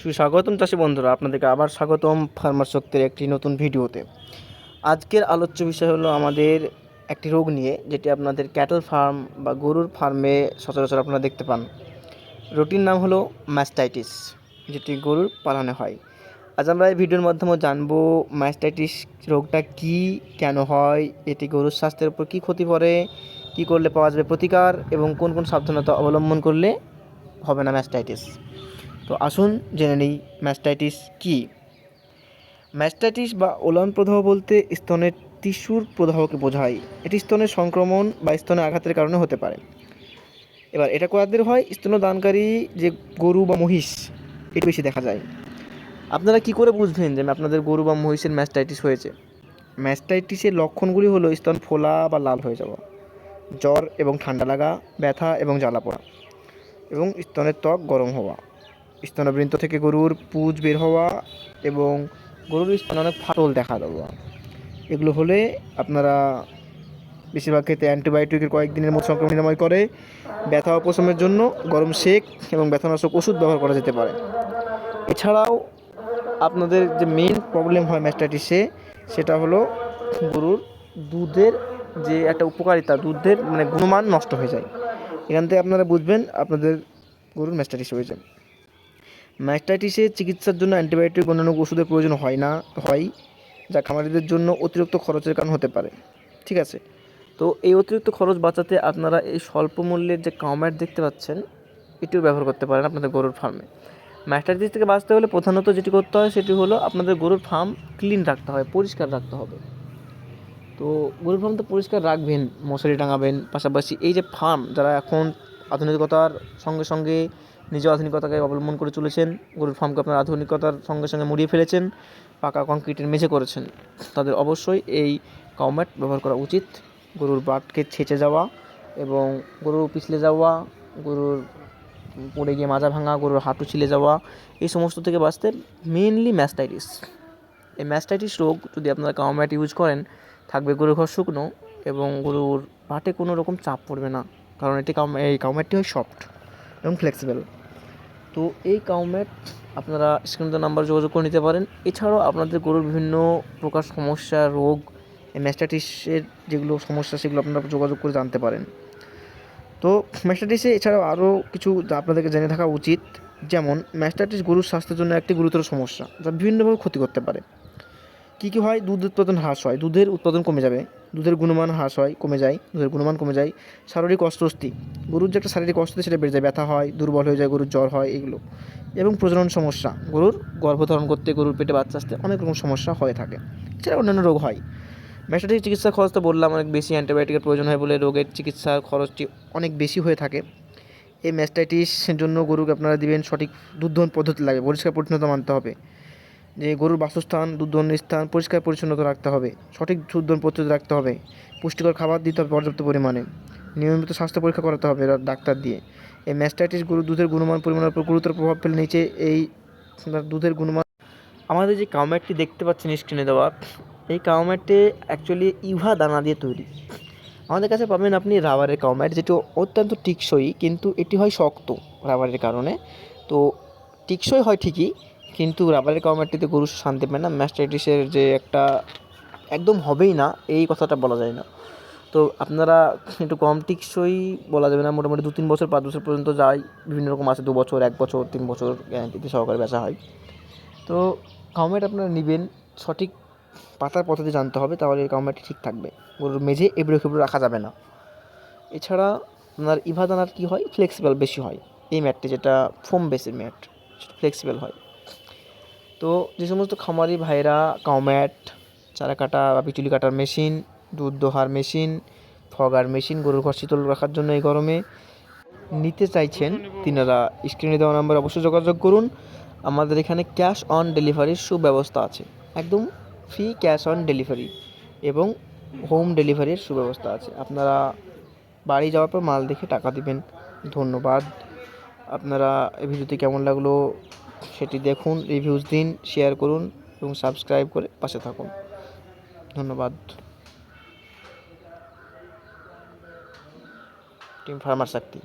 সুস্বাগতম চাষি বন্ধুরা, আপনাদেরকে আবার স্বাগতম ফার্মার শক্তির একটি নতুন ভিডিওতে। আজকের আলোচ্য বিষয় হলো আমাদের একটি রোগ নিয়ে, যেটি আপনাদের ক্যাটল ফার্ম বা গরুর ফার্মে সচরাচর আপনারা দেখতে পান। রোগটির নাম হলো ম্যাস্টাইটিস যেটি গরুর পালনে হয়। আজ আমরা এই ভিডিওর মাধ্যমে জানব ম্যাস্টাইটিস রোগটা কি, কেন হয় এটি গরুর স্বাস্থ্যের উপর কী ক্ষতি করে, কী করলে পাওয়া যাবে প্রতিকার, এবং কোন কোন সাবধানতা অবলম্বন করলে হবে না ম্যাস্টাইটিস তো আসুন জেনে নিই ম্যাস্টাইটিস কি। ম্যাস্টাইটিস বা ওলান প্রদাহ বলতে স্তনের টিস্যুর প্রদাহকে বোঝায়। এটি স্তনের সংক্রমণ বা স্তনে আঘাতের কারণে হতে পারে। এবার এটা কাদের হয়, স্তনদানকারী যে গরু বা মহিষ, এটি বেশি দেখা যায়। আপনারা কি করে বুঝবেন যে আপনাদের গরু বা মহিষের ম্যাস্টাইটিস হয়েছে? ম্যাস্টাইটিসের লক্ষণগুলি হলো স্তন ফোলা বা লাল হয়ে যাওয়া, জ্বর এবং ঠান্ডা লাগা, ব্যথা এবং জ্বালা পড়া এবং স্তনের ত্বক গরম হওয়া। স্তনবৃন্ত থেকে গরুর পুজ বের হওয়া এবং গরুর স্তনে অনেক ফাটল দেখা দেওয়া। এগুলো হলে আপনারা বেশিরভাগ ক্ষেত্রে অ্যান্টিবায়োটিকের কয়েকদিনের মধ্যে সংক্রমণ নিরাময় করে, ব্যথা উপশমের জন্য গরম শেক এবং ব্যথানাশক ওষুধ ব্যবহার করা যেতে পারে। এছাড়াও আপনাদের যে মেইন প্রবলেম হয় ম্যাস্টাইটিসে সেটা হলো গরুর দুধের যে একটা উপকারিতা, দুধের মানে গুণমান নষ্ট হয়ে যায়। এখান থেকে আপনারা বুঝবেন আপনাদের গরুর ম্যাস্টাইটিস হয়েছে ম্যাস্টাইটিসের চিকিৎসার জন্য অ্যান্টিবায়োটিক অন্যান্য ওষুধের প্রয়োজন হয় না, হয়, যা খামারিদের জন্য অতিরিক্ত খরচের কারণ হতে পারে। ঠিক আছে? তো এই অতিরিক্ত খরচ বাঁচাতে আপনারা এই স্বল্প মূল্যের যে কাউম্যাট দেখতে পাচ্ছেন, এটিও ব্যবহার করতে পারেন আপনাদের গরুর ফার্মে। ম্যাস্টাইটিস থেকে বাঁচতে হলে প্রধানত যেটি করতে হয়, সেটি হলো আপনাদের গরুর ফার্ম ক্লিন রাখতে হয়, পরিষ্কার রাখতে হবে। তো গরুর ফার্ম তো পরিষ্কার রাখবেন, মশারি টাঙাবেন, পাশাপাশি এই যে ফার্ম, যারা এখন আধুনিকতার সঙ্গে সঙ্গে নিজ আধুনিকতাকে অবলম্বন করে চলেছেন, গরুর ফার্মকে আপনার আধুনিকতার সঙ্গে সঙ্গে মুড়িয়ে ফেলেছেন, পাকা কংক্রিটের মেঝে করেছেন। তাদের অবশ্যই এই কাউম্যাট ব্যবহার করা উচিত, গরুর বাটকে ছেঁচে যাওয়া এবং গরু পিছলে যাওয়া, গরুর পড়ে গিয়ে মাজা ভাঙা, গরুর হাঁটু ছিলে যাওয়া, এই সমস্ত থেকে বাঁচতে মেনলি ম্যাস্টাইটিস এই ম্যাস্টাইটিস রোগ যদি আপনারা কাউম্যাট ইউজ করেন, থাকবে গরুর ঘর শুকনো এবং গরুর পাটে কোনো রকম চাপ পড়বে না, কারণ এটি কাউ এই কাউম্যাটটি হয় সফট এবং ফ্লেক্সিবল তো এই কাউমেট আপনারা স্ক্রিন নাম্বার যোগাযোগ করে নিতে পারেন। এছাড়াও আপনাদের গরুর বিভিন্ন প্রকার সমস্যা, রোগ ম্যাস্টাটিসের যেগুলো সমস্যা, সেগুলো আপনারা যোগাযোগ করে জানতে পারেন। তো ম্যাস্টাটিসে এছাড়াও আরও কিছু আপনাদেরকে জেনে থাকা উচিত। যেমন ম্যাস্টাটিস গরুর স্বাস্থ্যের জন্য একটি গুরুতর সমস্যা, যা বিভিন্নভাবে ক্ষতি করতে পারে। কী কী হয়? দুধ উৎপাদন হ্রাস হয়। দুধের উৎপাদন কমে যাবে। দুধের গুণমান হ্রাস হয়, কমে যায়। দুধের গুণমান কমে যায়। শারীরিক অস্বস্তি। গরুর যে একটা শারীরিক অস্বস্তি, সেটা বেড়ে যায়। ব্যথা হয়, দুর্বল হয়ে যায়, গরুর জ্বর হয়, এগুলো। এবং প্রজনন সমস্যা। গরুর গর্ভধারণ করতে, গরুর পেটে বাচ্চা আসতে অনেক রকম সমস্যা হয়ে থাকে। এছাড়া অন্যান্য রোগ হয়। ম্যাস্টাইটিস চিকিৎসার খরচ তো বললাম, অনেক বেশি অ্যান্টিবায়োটিকের প্রয়োজন হয় বলে রোগের চিকিৎসার খরচটি অনেক বেশি হয়ে থাকে। এই ম্যাস্টাইটিসের জন্য গরুকে আপনারা দিবেন সঠিক দুধ দহন পদ্ধতি লাগে। পরিষ্কার পরিচ্ছন্নতা মানতে হবে। যে গরুর বাসস্থান দুধ স্থান পরিষ্কার পরিচ্ছন্নতা রাখতে হবে। সঠিক দুধ দহন পদ্ধতি রাখতে হবে। পুষ্টিকর খাবার দিতে হবে পর্যাপ্ত পরিমাণে। নিয়মিত স্বাস্থ্য পরীক্ষা করাতে হবে ডাক্তার দিয়ে। এই ম্যাস্টাইটিস গরুর দুধের গুণমান পরিমাণের উপর গুরুতর প্রভাব ফেলে নিচে এই দুধের গুণমান আমাদের যে কাউম্যাটটি দেখতে পাচ্ছেন স্ক্রিনে দেওয়া, এই কাউম্যাটে অ্যাকচুয়ালি ইভা দানা দিয়ে তৈরি। আমাদের কাছে পাবেন আপনি রাবারের কাউম্যাট যেটি অত্যন্ত টিকসই, কিন্তু এটি হয় শক্ত রাবারের কারণে। তো টিকসই হয় ঠিকই কিন্তু রাবারের কাউম্যাটটিতে গরু শান্তি পায় না। ম্যাস্টাইটিসের যে একটা একদম হবেই না, এই কথাটা বলা যায় না। তো আপনারা একটু কম টিকসই বলা যাবে না। মোটামুটি দু তিন বছর, পাঁচ বছর পর্যন্ত যায় বিভিন্ন রকম আছে, দু বছর, এক বছর, তিন বছর গ্যারান্টিতে সহকারে বেচা হয়। তো কাউম্যাট আপনারা নেবেন, সঠিক পাতার পদ্ধতি জানতে হবে, তাহলে এই কাউম্যাটটি ঠিক থাকবে। গরুর মেঝে এবড়ো খেবড়ো রাখা যাবে না। এছাড়া আপনার ইভাদানার কী হয়? ফ্লেক্সিবল বেশি হয়। এই ম্যাটটি যেটা ফোম বেসের ম্যাট ফ্লেক্সিবল হয়। তো যে সমস্ত খামারি ভাইরা কাউম্যাট চারা কাটা বা পিটুলি কাটার মেশিন, দুধ দোহার মেশিন, ফগার মেশিন, গরুর ঘর শীতল রাখার জন্য এই গরমে নিতে চাইছেন তিনারা, স্ক্রিনে দেওয়া নাম্বার অবশ্যই যোগাযোগ করুন। আমাদের এখানে ক্যাশ অন ডেলিভারির সুব্যবস্থা আছে, একদম ফ্রি ক্যাশ অন ডেলিভারি এবং হোম ডেলিভারির সুব্যবস্থা আছে। আপনারা বাড়ি যাওয়ার পর মাল দেখে টাকা দিবেন, ধন্যবাদ। আপনারা এই ভিডিওটি কেমন লাগল সেটি দেখুন রিভিউজ দিন শেয়ার করুন এবং সাবস্ক্রাইব করে পাশে থাকুন। ধন্যবাদ। টিম ফার্মার শক্তি